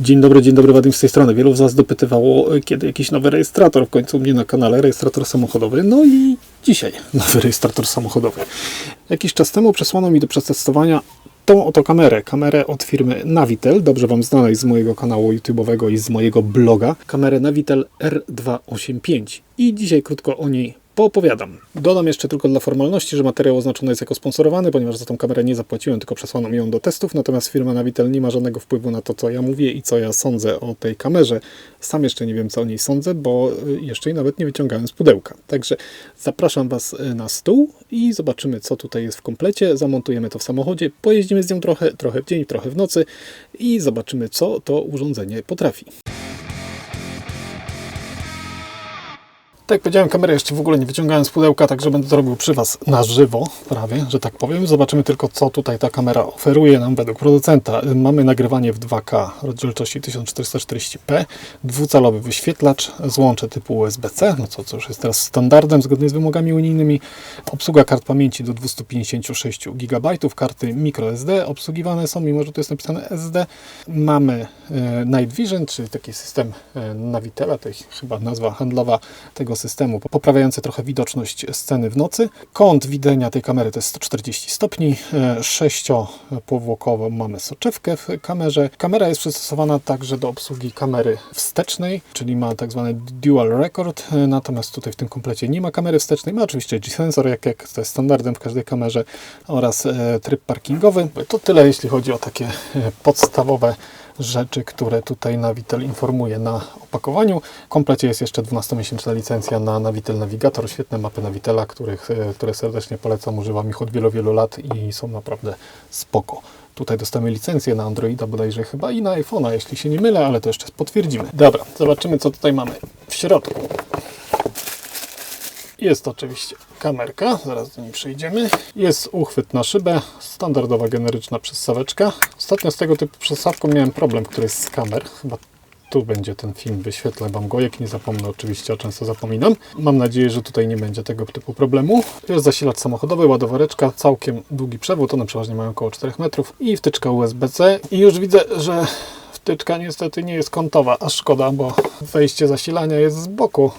Dzień dobry, dzień dobry, Wadim z tej strony. Wielu z Was dopytywało, e, kiedy jakiś nowy rejestrator w końcu u mnie na kanale, rejestrator samochodowy. No i dzisiaj nowy rejestrator samochodowy. Jakiś czas temu przesłano mi do przetestowania tą oto kamerę. Kamerę od firmy Navitel, dobrze Wam znanej z mojego kanału YouTube'owego i z mojego bloga. Kamerę Navitel R285. I dzisiaj krótko o niej poopowiadam. Dodam jeszcze tylko dla formalności, że materiał oznaczony jest jako sponsorowany, ponieważ za tą kamerę nie zapłaciłem, tylko przesłano mi ją do testów, natomiast firma Navitel nie ma żadnego wpływu na to, co ja mówię i co ja sądzę o tej kamerze. Sam jeszcze nie wiem, co o niej sądzę, bo y, jeszcze jej nawet nie wyciągałem z pudełka. Także zapraszam Was y, na stół i zobaczymy, co tutaj jest w komplecie. Zamontujemy to w samochodzie, pojeździmy z nią trochę, trochę w dzień, trochę w nocy i zobaczymy, co to urządzenie potrafi. Tak jak powiedziałem, kamerę jeszcze w ogóle nie wyciągałem z pudełka, także będę to robił przy Was na żywo, prawie, że tak powiem. Zobaczymy tylko, co tutaj ta kamera oferuje nam według producenta. Mamy nagrywanie w 2K rozdzielczości 1440p, dwucalowy wyświetlacz, złącze typu USB-C, no co, co już jest teraz standardem zgodnie z wymogami unijnymi, obsługa kart pamięci do 256 GB, karty microSD obsługiwane są, mimo że tu jest napisane SD. Mamy e, Night Vision, czyli taki system e, Navitela, to jest chyba nazwa handlowa tego systemu, poprawiający trochę widoczność sceny w nocy. Kąt widzenia tej kamery to jest 140 stopni, e, sześciopowłokową mamy soczewkę w kamerze. Kamera jest przystosowana także do obsługi kamery wstecznej, czyli ma tak zwany dual record, e, natomiast tutaj w tym komplecie nie ma kamery wstecznej, ma oczywiście G-sensor, jak, jak to jest standardem w każdej kamerze oraz e, tryb parkingowy. To tyle jeśli chodzi o takie podstawowe rzeczy, które tutaj Navitel informuje na opakowaniu. W komplecie jest jeszcze 12-miesięczna licencja na Navitel Navigator, świetne mapy Navitela, których, e, które serdecznie polecam, używam ich od wielu, wielu lat i są naprawdę spoko. Tutaj dostamy licencję na Androida bodajże chyba i na iPhone'a, jeśli się nie mylę, ale to jeszcze potwierdzimy. Dobra, zobaczymy co tutaj mamy w środku. Jest oczywiście kamerka, zaraz do niej przejdziemy. Jest uchwyt na szybę, standardowa generyczna przystaweczka. Ostatnio z tego typu przystawką miałem problem, który jest z kamer. Chyba tu będzie ten film, wyświetlę Wam go, jak nie zapomnę oczywiście, a często zapominam. Mam nadzieję, że tutaj nie będzie tego typu problemu. Jest zasilacz samochodowy, ładowareczka, całkiem długi przewód, one przeważnie mają około 4 metrów i wtyczka USB-C. I już widzę, że wtyczka niestety nie jest kątowa, a szkoda, bo wejście zasilania jest z boku.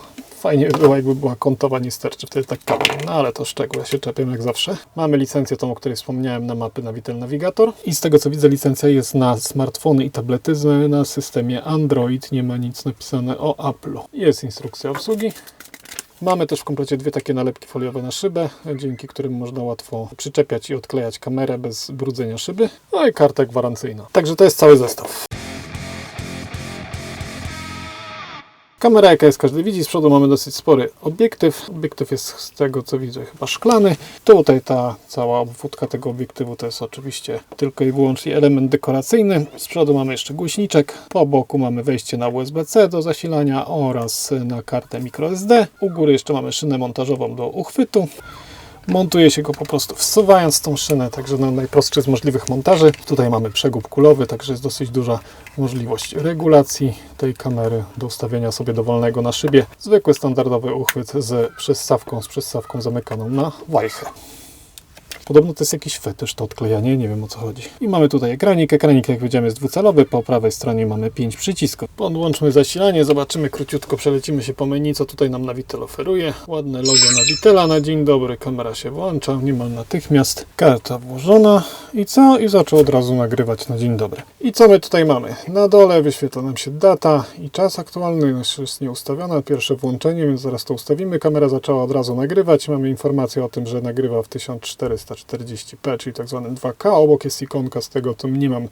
Fajnie by było, jakby była kątowa, nie sterczy wtedy tak kabel. No ale to szczegół, ja się czepiam jak zawsze. Mamy licencję tą, o której wspomniałem na mapy Navitel Navigator. I z tego co widzę, licencja jest na smartfony i tablety na systemie Android. Nie ma nic napisane o Apple'u. Jest instrukcja obsługi. Mamy też w komplecie dwie takie nalepki foliowe na szybę, dzięki którym można łatwo przyczepiać i odklejać kamerę bez brudzenia szyby. No i karta gwarancyjna. Także to jest cały zestaw. Kamera, jaka jest każdy widzi, z przodu mamy dosyć spory obiektyw. Obiektyw jest z tego co widzę chyba szklany. Tutaj ta cała obwódka tego obiektywu to jest oczywiście tylko i wyłącznie element dekoracyjny. Z przodu mamy jeszcze głośniczek. Po boku mamy wejście na USB-C do zasilania oraz na kartę microSD. U góry jeszcze mamy szynę montażową do uchwytu. Montuje się go po prostu wsuwając tą szynę, także na najprostszy z możliwych montaży. Tutaj mamy przegub kulowy, także jest dosyć duża możliwość regulacji tej kamery do ustawienia sobie dowolnego na szybie. Zwykły standardowy uchwyt z przystawką, z przystawką zamykaną na wajchę. Podobno to jest jakiś fetysz to odklejanie, nie wiem o co chodzi. I mamy tutaj ekranik. Ekranik, jak powiedziałem, jest dwucalowy. Po prawej stronie mamy 5 przycisków. Podłączmy zasilanie, zobaczymy króciutko, przelecimy się po menu, co tutaj nam Navitel oferuje. Ładne logo Navitela na dzień dobry. Kamera się włącza niemal natychmiast. Karta włożona. I co? I zaczął od razu nagrywać na dzień dobry. I co my tutaj mamy? Na dole wyświetla nam się data i czas aktualny. Jeszcze jest nieustawiona. Pierwsze włączenie, więc zaraz to ustawimy. Kamera zaczęła od razu nagrywać. Mamy informację o tym, że nagrywa w 1400 240p, czyli tak zwany 2K. Obok jest ikonka z tego, co mniemam,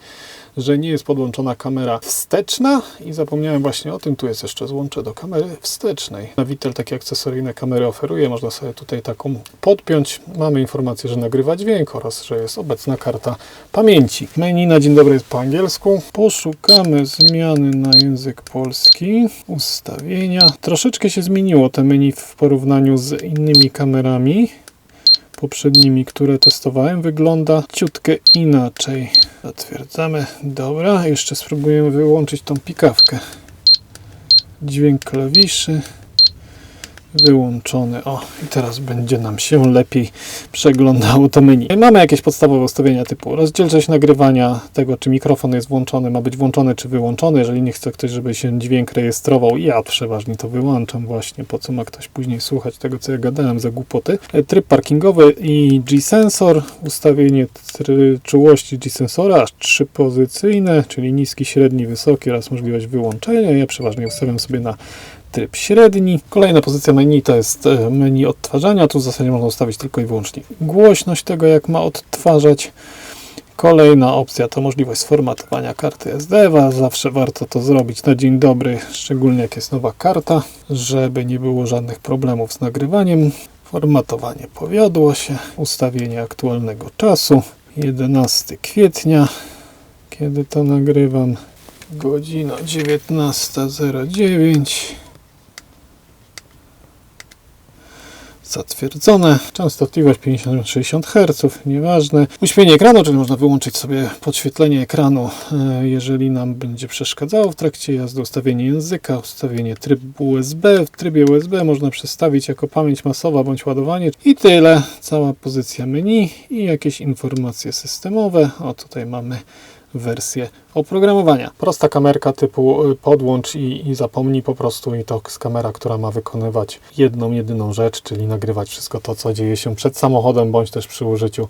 że nie jest podłączona kamera wsteczna i zapomniałem właśnie o tym. Tu jest jeszcze złącze do kamery wstecznej. Navitel takie akcesoryjne kamery oferuje. Można sobie tutaj taką podpiąć. Mamy informację, że nagrywa dźwięk oraz, że jest obecna karta pamięci. Menu na dzień dobry jest po angielsku. Poszukamy zmiany na język polski. Ustawienia. Troszeczkę się zmieniło te menu w porównaniu z innymi kamerami poprzednimi, które testowałem, wygląda ciutkę inaczej. Zatwierdzamy. Dobra, jeszcze spróbujemy wyłączyć tą pikawkę. Dźwięk klawiszy. Wyłączony. O, i teraz będzie nam się lepiej przeglądało to menu. Mamy jakieś podstawowe ustawienia typu rozdzielczość nagrywania, tego czy mikrofon jest włączony, ma być włączony czy wyłączony. Jeżeli nie chce ktoś, żeby się dźwięk rejestrował, ja przeważnie to wyłączam właśnie, po co ma ktoś później słuchać tego, co ja gadałem za głupoty. E, Tryb parkingowy i G-sensor, ustawienie czułości G-sensora, aż trzypozycyjne, czyli niski, średni, wysoki oraz możliwość wyłączenia. Ja przeważnie ustawiam sobie na tryb średni. Kolejna pozycja menu to jest e, menu odtwarzania. Tu w zasadzie można ustawić tylko i wyłącznie głośność tego, jak ma odtwarzać. Kolejna opcja to możliwość sformatowania karty SD. Zawsze warto to zrobić na dzień dobry, szczególnie jak jest nowa karta, żeby nie było żadnych problemów z nagrywaniem. Formatowanie powiodło się, ustawienie aktualnego czasu 11 kwietnia, kiedy to nagrywam. Godzina 19.09. Zatwierdzone. Częstotliwość 50-60 Hz, nieważne. Uśpienie ekranu, czyli można wyłączyć sobie podświetlenie ekranu, e, jeżeli nam będzie przeszkadzało w trakcie jazdy. Ustawienie języka, ustawienie trybu USB. W trybie USB można przestawić jako pamięć masowa bądź ładowanie. I tyle. Cała pozycja menu i jakieś informacje systemowe. O, tutaj mamy wersję oprogramowania. Prosta kamerka typu y, podłącz i, i zapomnij po prostu i to jest kamera, która ma wykonywać jedną, jedyną rzecz, czyli nagrywać wszystko to, co dzieje się przed samochodem, bądź też przy użyciu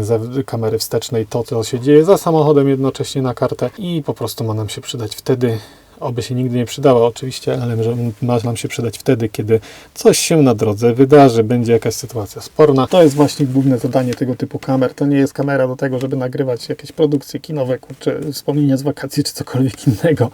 ze kamery wstecznej, to, co się dzieje za samochodem jednocześnie na kartę i po prostu ma nam się przydać wtedy, oby się nigdy nie przydała oczywiście, ale że ma nam się przydać wtedy, kiedy coś się na drodze wydarzy, będzie jakaś sytuacja sporna. To jest właśnie główne zadanie tego typu kamer. To nie jest kamera do tego, żeby nagrywać jakieś produkcje kinowe, czy wspomnienia z wakacji, czy cokolwiek innego.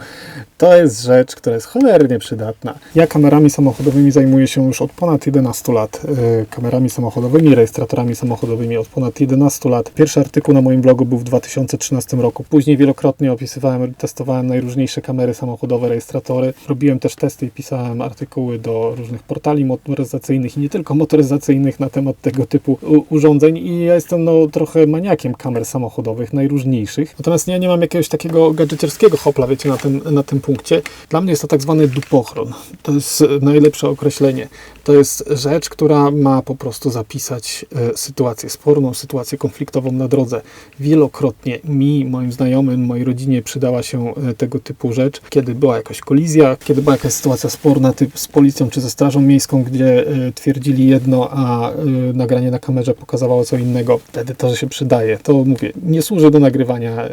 To jest rzecz, która jest cholernie przydatna. Ja kamerami samochodowymi zajmuję się już od ponad 11 lat. Yy, Kamerami samochodowymi, rejestratorami samochodowymi od ponad 11 lat. Pierwszy artykuł na moim blogu był w 2013 roku. Później wielokrotnie opisywałem, testowałem najróżniejsze kamery samochodowe, rejestratory. Robiłem też testy i pisałem artykuły do różnych portali motoryzacyjnych i nie tylko motoryzacyjnych na temat tego typu urządzeń i ja jestem no trochę maniakiem kamer samochodowych, najróżniejszych. Natomiast ja nie mam jakiegoś takiego gadżeciarskiego hopla, wiecie, na tym, na tym punkcie. Dla mnie jest to tak zwany dupochron. To jest e, najlepsze określenie. To jest rzecz, która ma po prostu zapisać e, sytuację sporną, sytuację konfliktową na drodze. Wielokrotnie mi, moim znajomym, mojej rodzinie przydała się e, tego typu rzecz, kiedy była jakaś kolizja, kiedy była jakaś sytuacja sporna typ z policją czy ze strażą miejską, gdzie e, twierdzili jedno, a e, nagranie na kamerze pokazywało co innego. Wtedy to się przydaje. To mówię, nie służy do nagrywania e,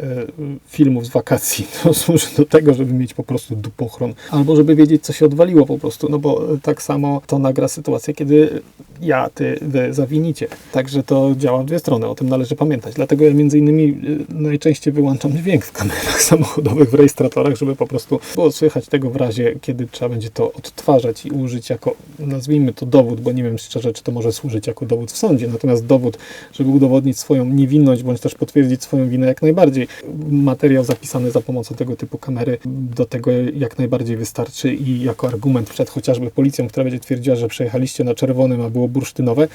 filmów z wakacji. To służy do tego, żeby mieć po prostu dupochron. Albo żeby wiedzieć, co się odwaliło po prostu. No bo tak samo to nagra sytuację, kiedy ja, ty, wy zawinicie. Także to działa w dwie strony. O tym należy pamiętać. Dlatego ja między innymi y, najczęściej wyłączam dźwięk w kamerach samochodowych, w rejestratorach, żeby po prostu było słychać tego w razie, kiedy trzeba będzie to odtwarzać i użyć jako, nazwijmy to dowód, bo nie wiem szczerze, czy to może służyć jako dowód w sądzie. Natomiast dowód, żeby udowodnić swoją niewinność, bądź też potwierdzić swoją winę jak najbardziej. Materiał zapisany za pomocą tego typu kamery do tego jak najbardziej wystarczy i jako argument przed chociażby policją, która będzie twierdziła, że przejechaliście na czerwonym, a było bursztynowe,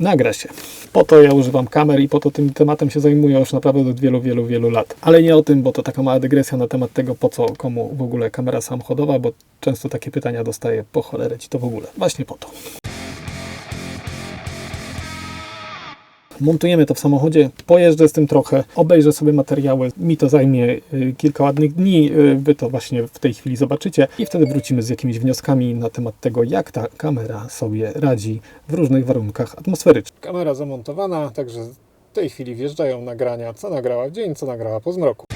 nagra się. Po to ja używam kamer i po to tym tematem się zajmuję już naprawdę od wielu, wielu, wielu lat. Ale nie o tym, bo to taka mała dygresja na temat tego, po co komu w ogóle kamera samochodowa, bo często takie pytania dostaję, po cholerę ci to w ogóle. Właśnie po to. Montujemy to w samochodzie, pojeżdżę z tym trochę, obejrzę sobie materiały, mi to zajmie y, kilka ładnych dni, y, wy to właśnie w tej chwili zobaczycie i wtedy wrócimy z jakimiś wnioskami na temat tego, jak ta kamera sobie radzi w różnych warunkach atmosferycznych. Kamera zamontowana, także w tej chwili wjeżdżają nagrania, co nagrała w dzień, co nagrała po zmroku.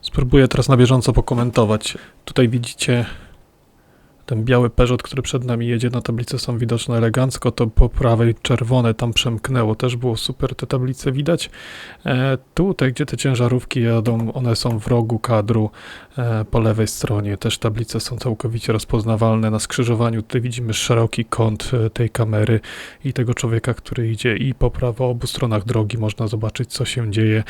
Spróbuję teraz na bieżąco pokomentować. Tutaj widzicie ten biały Peugeot, który przed nami jedzie. Na tablicy są widoczne elegancko. To po prawej czerwone tam przemknęło. Też było super te tablice widać. E, tutaj, gdzie te ciężarówki jadą, one są w rogu kadru e, po lewej stronie. Też tablice są całkowicie rozpoznawalne. Na skrzyżowaniu tutaj widzimy szeroki kąt e, tej kamery i tego człowieka, który idzie. I po prawo obu stronach drogi można zobaczyć, co się dzieje.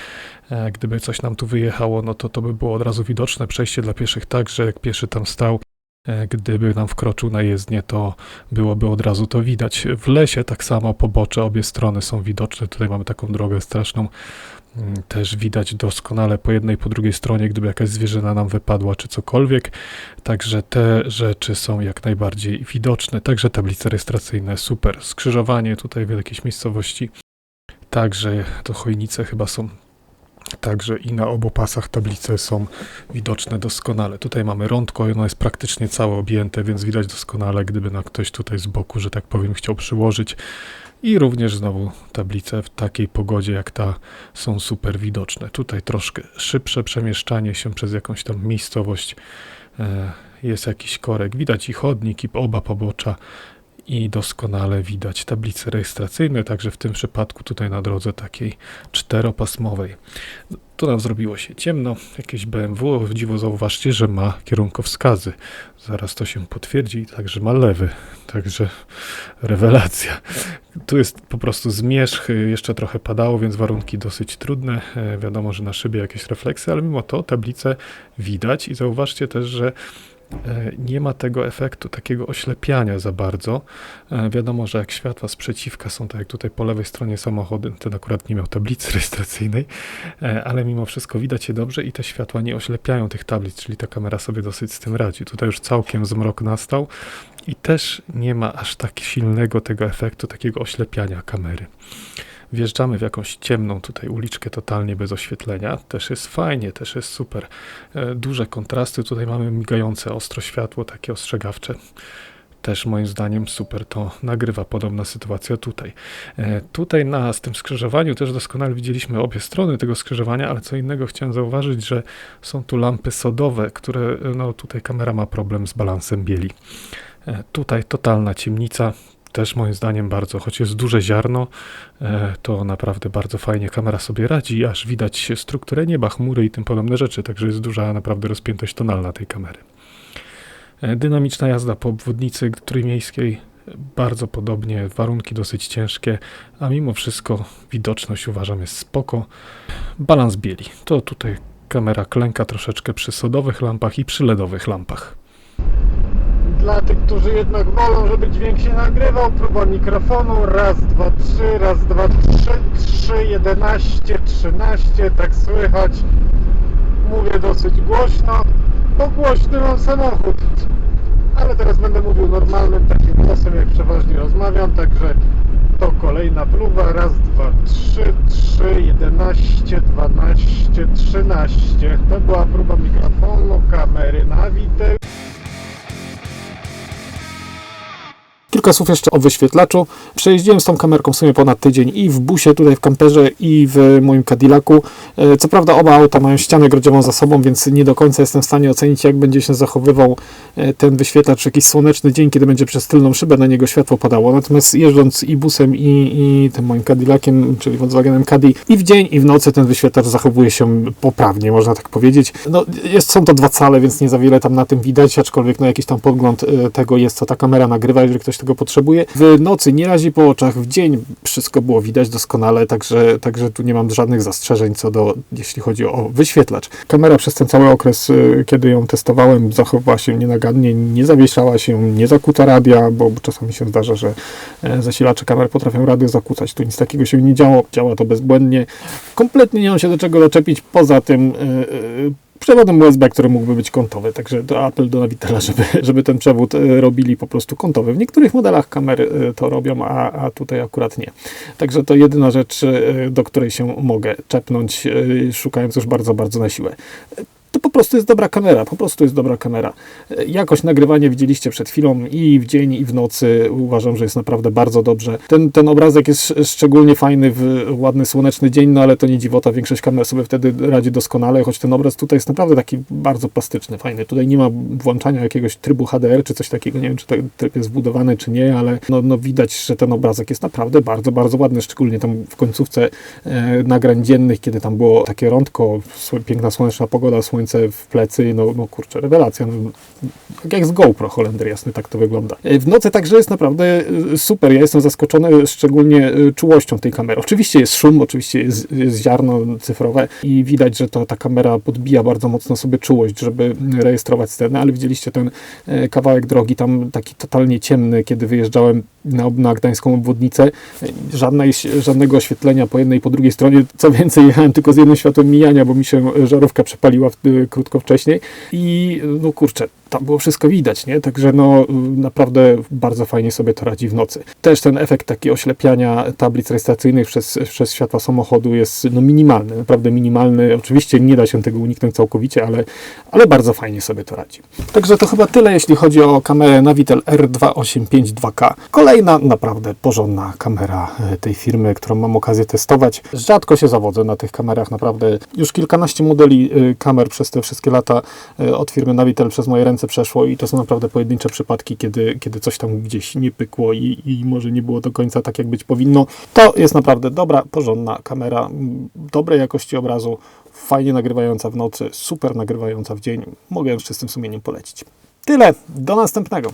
E, Gdyby coś nam tu wyjechało, no to to by było od razu widoczne. Przejście dla pieszych także, jak pieszy tam stał. E, Gdyby nam wkroczył na jezdnię, to byłoby od razu to widać. W lesie tak samo pobocze, obie strony są widoczne. Tutaj mamy taką drogę straszną. Mm, Też widać doskonale po jednej, po drugiej stronie, gdyby jakaś zwierzyna nam wypadła, czy cokolwiek. Także te rzeczy są jak najbardziej widoczne. Także tablice rejestracyjne, super. Skrzyżowanie tutaj w jakiejś miejscowości. Także to chojnice chyba są. Także i na obu pasach tablice są widoczne doskonale. Tutaj mamy rądko, ono jest praktycznie całe objęte, więc widać doskonale, gdyby na ktoś tutaj z boku, że tak powiem, chciał przyłożyć. I również znowu tablice w takiej pogodzie jak ta są super widoczne. Tutaj troszkę szybsze przemieszczanie się przez jakąś tam miejscowość. E, Jest jakiś korek, widać i chodnik, i oba pobocza i doskonale widać tablice rejestracyjne, także w tym przypadku tutaj na drodze takiej czteropasmowej. Tu nam zrobiło się ciemno, jakieś BMW, dziwo zauważcie, że ma kierunkowskazy. Zaraz to się potwierdzi, także ma lewy, także rewelacja. Tu jest po prostu zmierzch, jeszcze trochę padało, więc warunki dosyć trudne. E, Wiadomo, że na szybie jakieś refleksy, ale mimo to tablice widać i zauważcie też, że nie ma tego efektu takiego oślepiania za bardzo. E, Wiadomo, że jak światła sprzeciwka są, tak jak tutaj po lewej stronie samochody, ten akurat nie miał tablicy rejestracyjnej, e, ale mimo wszystko widać je dobrze i te światła nie oślepiają tych tablic, czyli ta kamera sobie dosyć z tym radzi. Tutaj już całkiem zmrok nastał i też nie ma aż tak silnego tego efektu, takiego oślepiania kamery. Wjeżdżamy w jakąś ciemną tutaj uliczkę totalnie bez oświetlenia. Też jest fajnie, też jest super. E, Duże kontrasty. Tutaj mamy migające ostro światło, takie ostrzegawcze. Też moim zdaniem super to nagrywa podobna sytuacja tutaj. E, Tutaj na tym skrzyżowaniu też doskonale widzieliśmy obie strony tego skrzyżowania, ale co innego chciałem zauważyć, że są tu lampy sodowe, które e, no tutaj kamera ma problem z balansem bieli. E, Tutaj totalna ciemnica, też moim zdaniem bardzo, choć jest duże ziarno, e, to naprawdę bardzo fajnie kamera sobie radzi, aż widać strukturę nieba, chmury i tym podobne rzeczy, także jest duża naprawdę rozpiętość tonalna tej kamery. E, Dynamiczna jazda po obwodnicy trójmiejskiej, e, bardzo podobnie, warunki dosyć ciężkie, a mimo wszystko widoczność uważam jest spoko. Balans bieli, to tutaj kamera klęka troszeczkę przy sodowych lampach i przy LEDowych lampach. Dla tych, którzy jednak wolą, żeby dźwięk się nagrywał, próba mikrofonu, raz, dwa, trzy, raz, dwa, trzy, trzy, jedenaście, trzynaście, tak słychać. Mówię dosyć głośno, bo głośny mam samochód. Ale teraz będę mówił normalnym takim głosem, jak przeważnie rozmawiam, także to kolejna próba, raz, dwa, trzy, trzy, jedenaście, dwanaście, trzynaście. To była próba mikrofonu, kamery na witel. Kilka słów jeszcze o wyświetlaczu. Przejeździłem z tą kamerką w sumie ponad tydzień i w busie, tutaj w kamperze i w moim Cadillacu. E, Co prawda oba auta mają ścianę grodziową za sobą, więc nie do końca jestem w stanie ocenić, jak będzie się zachowywał e, ten wyświetlacz jakiś słoneczny dzień, kiedy będzie przez tylną szybę na niego światło padało. Natomiast jeżdżąc i busem, i, i tym moim Cadillaciem, czyli Volkswagenem Caddy, i w dzień, i w nocy ten wyświetlacz zachowuje się poprawnie, można tak powiedzieć. No, jest, są to dwa cale, więc nie za wiele tam na tym widać, aczkolwiek no, jakiś tam podgląd e, tego jest, co ta kamera nagrywa, jeżeli ktoś tego potrzebuje. W nocy nie razi po oczach, w dzień wszystko było widać doskonale, także, także tu nie mam żadnych zastrzeżeń co do, jeśli chodzi o wyświetlacz. Kamera przez ten cały okres, e, kiedy ją testowałem, zachowała się nienagadnie, nie zawieszała się, nie zakłóca radia, bo czasami się zdarza, że e, zasilacze kamer potrafią radio zakłócać. Tu nic takiego się nie działo, działa to bezbłędnie. Kompletnie nie mam się do czego doczepić, poza tym e, przewodem USB, który mógłby być kątowy, także to apel do Navitela, żeby, żeby ten przewód e, robili po prostu kątowy. W niektórych modelach kamer e, to robią, a, a tutaj akurat nie. Także to jedyna rzecz, e, do której się mogę czepnąć, szukając już bardzo, bardzo na siłę. To po prostu jest dobra kamera, po prostu jest dobra kamera. Jakość nagrywania widzieliście przed chwilą i w dzień, i w nocy. Uważam, że jest naprawdę bardzo dobrze. Ten, ten obrazek jest sz- szczególnie fajny w ładny, słoneczny dzień, no ale to nie dziwota, większość kamer sobie wtedy radzi doskonale, choć ten obraz tutaj jest naprawdę taki bardzo plastyczny, fajny. Tutaj nie ma włączania jakiegoś trybu HDR czy coś takiego, nie wiem czy ten tryb jest wbudowany czy nie, ale no, no widać, że ten obrazek jest naprawdę bardzo, bardzo ładny, szczególnie tam w końcówce e, nagrań dziennych, kiedy tam było takie rądko, piękna słoneczna pogoda, słońce ręce w plecy, no, no kurczę, rewelacja. No, jak z GoPro, Holender jasny, tak to wygląda. W nocy także jest naprawdę e, super. Ja jestem zaskoczony szczególnie e, czułością tej kamery. Oczywiście jest szum, oczywiście jest, jest ziarno cyfrowe i widać, że to ta kamera podbija bardzo mocno sobie czułość, żeby rejestrować scenę, ale widzieliście ten kawałek drogi tam taki totalnie ciemny, kiedy wyjeżdżałem na, na gdańską obwodnicę. Żadnego oświetlenia po jednej i po drugiej stronie. Co więcej, jechałem tylko z jednym światłem mijania, bo mi się żarówka przepaliła w, krótko wcześniej. I no kurczę, tam było wszystko widać, nie? Także no naprawdę bardzo fajnie sobie to radzi w nocy. Też ten efekt taki oślepiania tablic rejestracyjnych przez, przez światła samochodu jest no minimalny, naprawdę minimalny. Oczywiście nie da się tego uniknąć całkowicie, ale, ale bardzo fajnie sobie to radzi. Także to chyba tyle, jeśli chodzi o kamerę Navitel R2852K. Kolejna naprawdę porządna kamera e, tej firmy, którą mam okazję testować. Rzadko się zawodzę na tych kamerach, naprawdę już kilkanaście modeli e, kamer przez te wszystkie lata e, od firmy Navitel przez moje ręce przeszło i to są naprawdę pojedyncze przypadki, kiedy, kiedy coś tam gdzieś nie pykło i, i może nie było do końca tak, jak być powinno. To jest naprawdę dobra, porządna kamera, dobrej jakości obrazu, fajnie nagrywająca w nocy, super nagrywająca w dzień. Mogę ją z czystym sumieniem polecić. Tyle, do następnego.